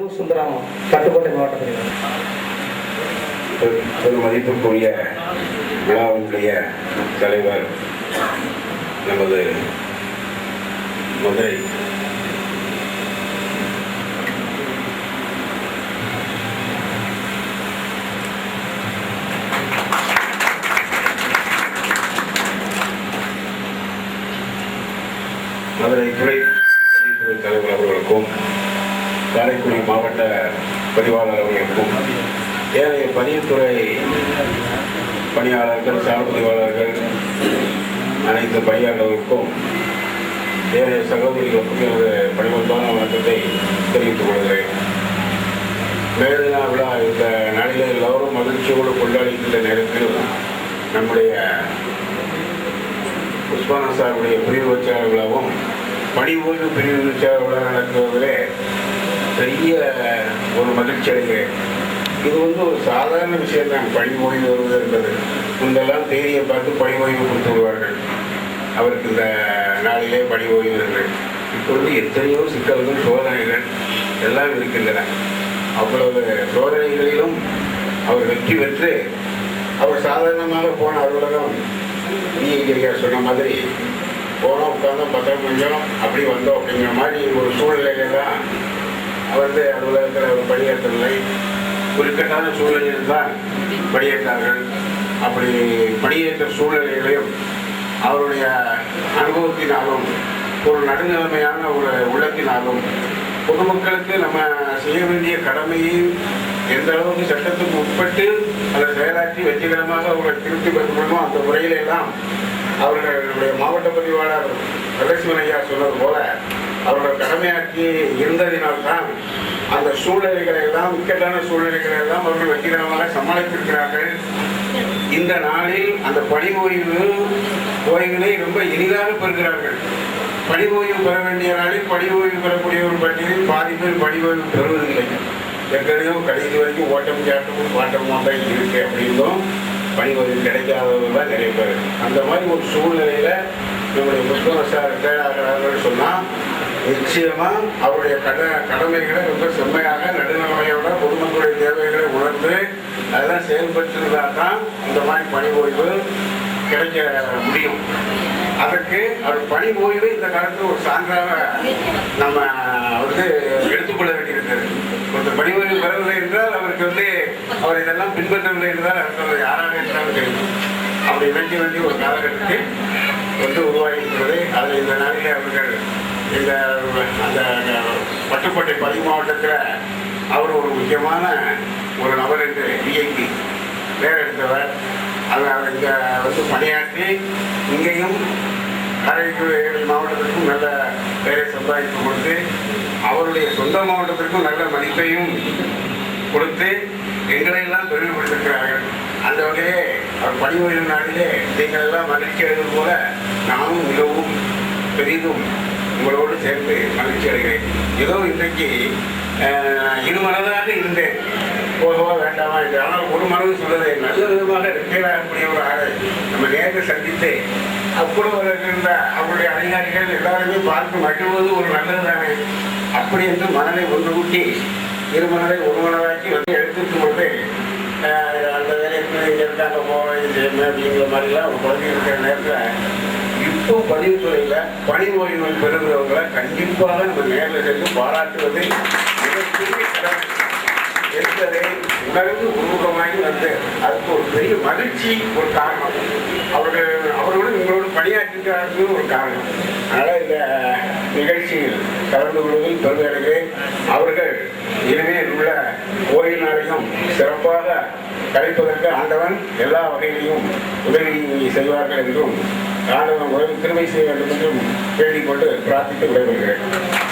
அன்பு சுந்தரம் பட்டுக்கோட்டை மாவட்டத்தில் மதிப்புக்குரிய விழாவினுடைய தலைவர் நமது மதுரை மதுரை துறை துறை தலைவர் அவர்களுக்கும் காரைக்குடி மாவட்ட பதிவாளர் அவர்களுக்கும் ஏனைய பதிவுத்துறை பணியாளர்கள் சார் பதிவாளர்கள் அனைத்து பணியாளர்களுக்கும் ஏனைய சகோதரிகளுக்கும் எனது பணிவன்பான வணக்கத்தை தெரிவித்துக் கொள்கிறேன். மேலதினா விழா இந்த நாளில் எல்லோரும் மகிழ்ச்சியோடு கொண்டாடுகின்ற நேரத்தில் நம்முடைய உஸ்மானா சாருடைய பிரிவு வச்சாளர்களாகவும் விழாவும் பணி ஓய்வு பிரிவு வச்சாளர்களாக நடத்துவதிலே பெரிய ஒரு மகிழ்ச்சி அடைகிறேன். இது வந்து ஒரு சாதாரண விஷயம் தான். பணி ஓய்வு வருவது என்பது. முன்னெல்லாம் தேதியை பார்த்து பணி ஓய்வு கொடுத்து விடுவார்கள். அவருக்கு இந்த நாளிலே பணி ஓய்வு என்று இப்பொழுது எத்தனையோ சிக்கல்கள் சோதனைகள் எல்லாம் இருக்கின்றன. அவ்வளவு சோதனைகளிலும் அவர் வெற்றி பெற்று அவர் சாதாரணமாக போன அலுவலகம் டிஐகிரியா சொன்ன மாதிரி போனோம் உட்காந்தோம் பத்திரம் கொஞ்சம் அப்படி வந்தோம் அப்படிங்கிற மாதிரி ஒரு சூழ்நிலையில தான் அவர் வந்து அலுவலகத்தில் பணியேற்றவில்லை பணியாற்றவில்லை. ஒரு இக்கட்டான சூழ்நிலையில் தான் பணியேற்றார்கள். அப்படி பணியேற்ற சூழ்நிலைகளையும் அவருடைய அனுபவத்தினாலும் ஒரு நடுநிலைமையான ஒரு உள்ளத்தினாலும் பொதுமக்களுக்கு நம்ம செய்ய வேண்டிய கடமையை எந்த அளவுக்கு சட்டத்துக்கு உட்பட்டு அதை செயலாற்றி வெற்றிகரமாக அவர்கள் திருப்தி பெற முடியுமோ அந்த முறையிலெல்லாம் அவர்களுடைய மாவட்ட பதிவாளர் பிரதேசவன் ஐயா சொன்னது போல அவரோட கடமையாற்றி இருந்ததினால்தான் அந்த சூழ்நிலைகளை எல்லாம் இக்கட்டான சூழ்நிலைகளை எல்லாம் அவர்கள் வெற்றிகரமாக சமாளித்திருக்கிறார்கள். இந்த நாளில் அந்த பணி ஓய்வு ஓய்வினை ரொம்ப எளிதாக பெறுகிறார்கள். பணி ஓய்வு பெற வேண்டிய நாளில் பணி ஓய்வு பெறக்கூடிய ஒரு பட்டியலில் பாதி பேர் பணி ஓய்வு பெறுவதில்லை. எங்களையோ கடைசி வரைக்கும் ஓட்டம் சாட்டமும் பாட்டமும் தான் இருக்கு அப்படின்னும் பணி ஓய்வு கிடைக்காதவங்க தான் நிறைய பேர். அந்த மாதிரி ஒரு சூழ்நிலையில் நம்முடைய புஷ்பக சார் ரிட்டையர் ஆகிறார்கள் சொன்னால் நிச்சயமா அவருடைய கட கடமைகளை ரொம்ப செம்மையாக நடுநிலைமையோட பொதுமக்களுடைய தேவைகளை உணர்ந்து அதெல்லாம் செயல்பட்டிருந்தா தான் இந்த மாதிரி பணி ஓய்வு கிடைக்க முடியும். அதற்கு அவர் பணி ஓய்வு இந்த காலத்தில் ஒரு சான்றாக நம்ம வந்து எடுத்துக்கொள்ள வேண்டியிருக்கிறது. ஒருத்தர் பணி ஓய்வு பெறவில்லை என்றால் அவருக்கு வந்து அவர் இதெல்லாம் பின்பற்றவில்லை என்றால் அவர்கள் யாராக இருந்தாலும் தெரியும். அப்படி நினைக்க வேண்டிய ஒரு காலகட்டத்தில் வந்து உருவாகி இருக்கிறது அதில் இந்த நாளிலே அவர்கள் இந்த அந்த பட்டுக்கோட்டை பதிவு மாவட்டத்தில் அவர் ஒரு முக்கியமான ஒரு நபர் என்று டிஐபி பேர் எடுத்தவர் அது அவர் இங்கே வந்து பணியாற்றி இங்கேயும் காரைக்குடி மாவட்டத்திற்கும் நல்ல பெயரை சம்பாதித்து கொடுத்து அவருடைய சொந்த மாவட்டத்திற்கும் நல்ல மதிப்பையும் கொடுத்து எங்களையெல்லாம் பெருமைப்படுத்திருக்கிறார்கள். அந்த வகையிலே அவர் பணி ஓய்வு நாளிலே நீங்கள் எல்லாம் மகிழ்ச்சி அடைவது போல நானும் மிகவும் பெரிதும் உங்களோடு சேர்ந்து மகிழ்ச்சி அடைகிறேன். ஏதோ இன்றைக்கு இரு இருமனதாக இருந்தேன். போகவா வேண்டாமா என்று. ஆனால் ஒரு மனது சொல்வதை நல்ல விதமாக ரிப்பேர் ஆகக்கூடிய ஒரு ஆளை. நம்ம நேரில் சந்தித்து அப்புறம் இருந்த அவருடைய அதிகாரிகள் எல்லாருமே பார்த்து மகிழ்வது ஒரு நல்லது தானே அப்படி என்று மனதை ஒன்று கூட்டி இரு மனதை ஒரு மனதாக்கி வந்து எடுத்துட்டு கொண்டு அந்த வேலைக்கு இங்கே இருக்காங்க போக இது அப்படிங்கிற மாதிரிலாம் ஒரு குழந்தை இருக்கிற நேரத்தில் இப்போ பதிவுத்துறையில் பணி ஓய்வு பெறுகிறவங்களை கண்டிப்பாக நம்ம நேரில் சென்று பாராட்டுவது மிகப்பெரிய கடமை என்பதை உணர்ந்து உருவகமாகி வந்து அதுக்கு ஒரு பெரிய மகிழ்ச்சி ஒரு காரணம். அவர்கள் அவர்களுடன் உங்களோட பணியாற்றுகிறார்கள் ஒரு காரணம். அதனால் இந்த நிகழ்ச்சியில் கலந்து கொள்வதில் பெருமை அவர்கள் இனிமேல் உள்ள கோயில் சிறப்பாக கழிப்பதற்கு ஆண்டவன் எல்லா வகையிலையும் உதவி செய்வார்கள் என்றும் ஆண்டவன் உதவி திருமை செய்ய வேண்டும் என்றும் வேண்டிக் கொண்டு பிரார்த்தித்து விடைபெறுகிறேன்